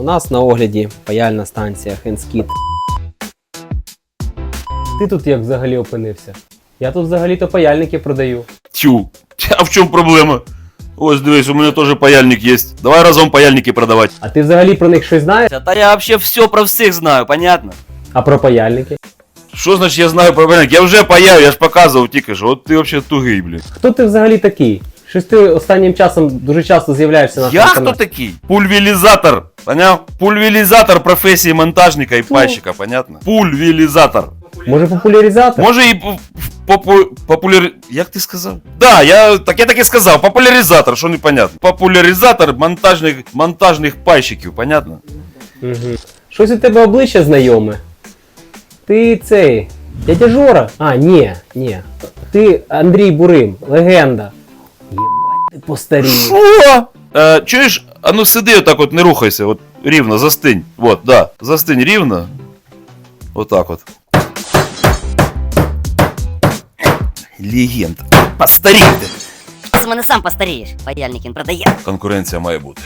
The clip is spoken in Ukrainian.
У нас на огляді паяльна станція Хенскіт. Ти тут як взагалі опинився? Я тут взагалі-то паяльники продаю. Тю. А в чому проблема? Ось дивись, у мене теж паяльник є. Давай разом паяльники продавати. А ти взагалі про них щось знаєш? Да я вообще все про всех знаю, понятно? А про паяльники? Що значить я знаю про паяльник? Я вже паяю, я ж показував тільки що. От ти взагалі тугий, блін. Хто ти взагалі такий? Щось ти останнім часом дуже часто з'являєшся на Я хто такий? Пульверізатор. Поняв? Пульверізатор професії монтажника і пайщика, понятно? Пульверізатор. Може популяризатор? Може і п- попу... популяр... Як ти сказав? Да, я так я так і сказав. Популяризатор, що непонятно. Популяризатор монтажних, монтажних пайщиків, понятно? Угу. Щось у тебе обличчя знайоме. Ти цей. Дядя Жора? А, ні, ні. Ти Андрій Бурим, легенда. Єбать, ти постарів. Що? Е, чуєш, а ну сиди отак от, не рухайся, от рівно, застинь. Вот, да, застинь рівно. Отак от. Легенда. Постарів ти. З мене сам постарієш. Паяльник він продає. Конкуренція має бути.